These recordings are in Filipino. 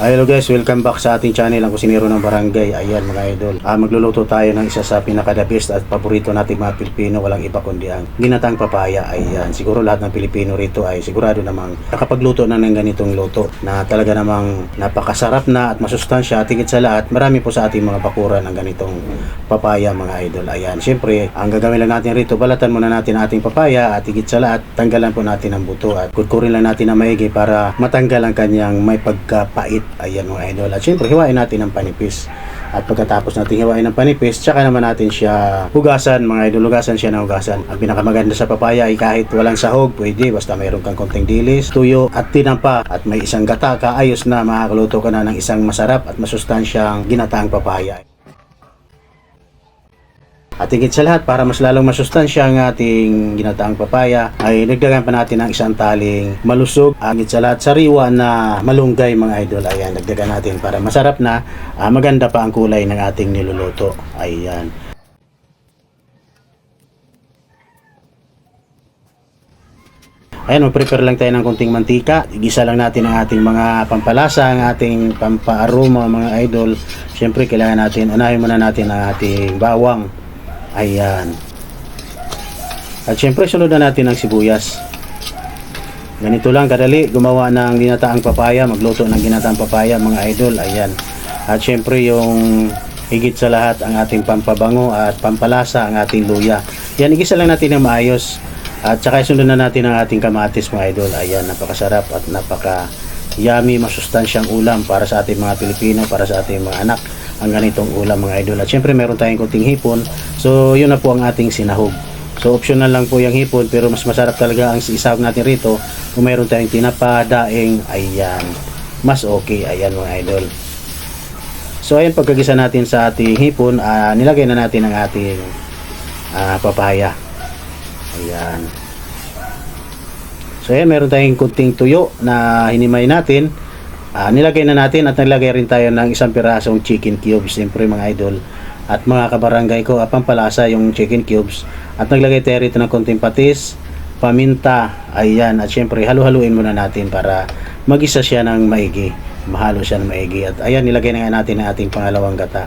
Hello guys, welcome back sa ating channel ang kusinero ng barangay. Ayan mga idol. Ah, magluluto tayo ng isa sa pinaka-the best at paborito nating mga Pilipino, walang iba kundi ang ginatang papaya. Ayan, siguro lahat ng Pilipino rito ay sigurado namang nakapagluto na ng ganitong luto na talaga namang napakasarap na at masustansya at higit sa lahat, marami po sa ating mga bakuran ang ganitong papaya mga idol. Ayan, syempre, ang gagawin lang natin rito, balatan muna natin ating papaya at higit sa lahat, tanggalan po natin ang buto at kutkurin lang natin ang maigi para matanggal ang kanyang may pagkapait. Ayan mga idol. At syempre, hiwain natin ang panipis. At pagkatapos natin hiwain ng panipis, tsaka naman natin siya hugasan, mga idol, hugasan siya na hugasan. Ang pinakamaganda sa papaya ay kahit walang sahog, pwede, basta mayroon kang konting dilis, tuyo, at tinampa, at may isang gata ka, ayos na, makakaluto ka na ng isang masarap at masustansyang ginataang papaya. At higit sa lahat, para mas lalong masustansya ang ating ginataang papaya, ay nagdagan pa natin ng isang taling malusog. Ang higit sa lahat, sariwa na malunggay mga idol. Ayan, nagdagan natin para masarap na, ah, maganda pa ang kulay ng ating niluluto. Ayan. Ayan, mag-prepare lang tayo ng konting mantika. Igisa lang natin ang ating mga pampalasa, ang ating pampaaroma mga idol. Siyempre, kailangan natin, unahin muna natin ang ating bawang. Ayan. At syempre, sunod na natin ang sibuyas. Ganito lang kadali gumawa ng ginataang papaya, magluto ng ginataang papaya mga idol. Ayan. At syempre yung higit sa lahat ang ating pampabango at pampalasa ang ating luya. Yan, igisa lang natin ng maayos. At saka sunod na natin ang ating kamatis mga idol. Ayan, napakasarap at napaka yummy, masustansyang ulam para sa ating mga Pilipino, para sa ating mga anak ang ganitong ulam mga idol. At syempre meron tayong kunting hipon. So yun na po ang ating sinahog. So optional lang po yung hipon pero mas masarap talaga ang isahog natin rito kung meron tayong tinapa, daing, ayan. Mas okay, ayan mga idol. So ayan pagkagisa natin sa ating hipon, ah, nilagay na natin ang ating ah, papaya. Ayan. So ayan, meron tayong kunting tuyo na hinimay natin. Ah, nilagay na natin at nilagay rin tayo ng isang pirasong chicken cubes, siyempre mga idol. At mga kabarangay ko, apang palasa yung chicken cubes. At naglagay tayo rito ng konting patis, paminta, ayan. At siyempre, halu-haluin muna natin para magisa siya ng maigi. Mahalo siya ng maigi. At ayan, nilagay na nga natin ang ating pangalawang gata.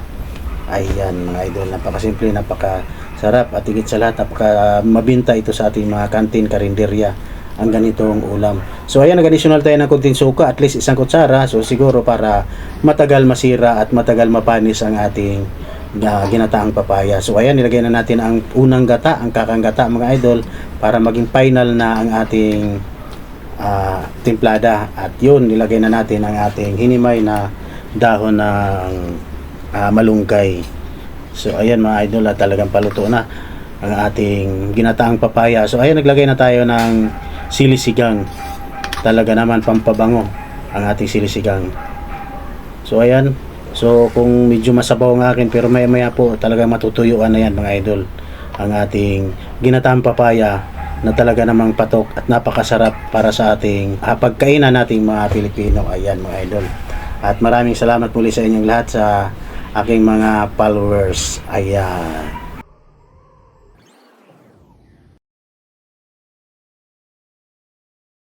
Ayan mga idol, napakasimple, napakasarap at higit sa lahat, napaka mabinta ito sa ating mga kantin, karinderya ang ganitong ulam. So ayan, nag-additional tayo ng konting suka, at least isang kutsara. So siguro para matagal masira at matagal mapanis ang ating na ginataang papaya. So ayan, nilagay na natin ang unang gata, ang kakang gata mga idol para maging final na ang ating ah, timplada. At yun, nilagay na natin ang ating hinimay na dahon ng ah, malunggay. So ayan mga idol, at talagang paluto na ang ating ginataang papaya. So ayan, naglagay na tayo ng silisigang. Talaga naman pampabango ang ating silisigang. So ayan, so kung medyo masabaw ang akin pero maya maya po talagang matutuyuan na yan mga idol ang ating ginataang papaya na talaga namang patok at napakasarap para sa ating ah, pagkainan nating mga Pilipino. Ayan mga idol. At maraming salamat muli sa inyong lahat sa aking mga followers. Ayan.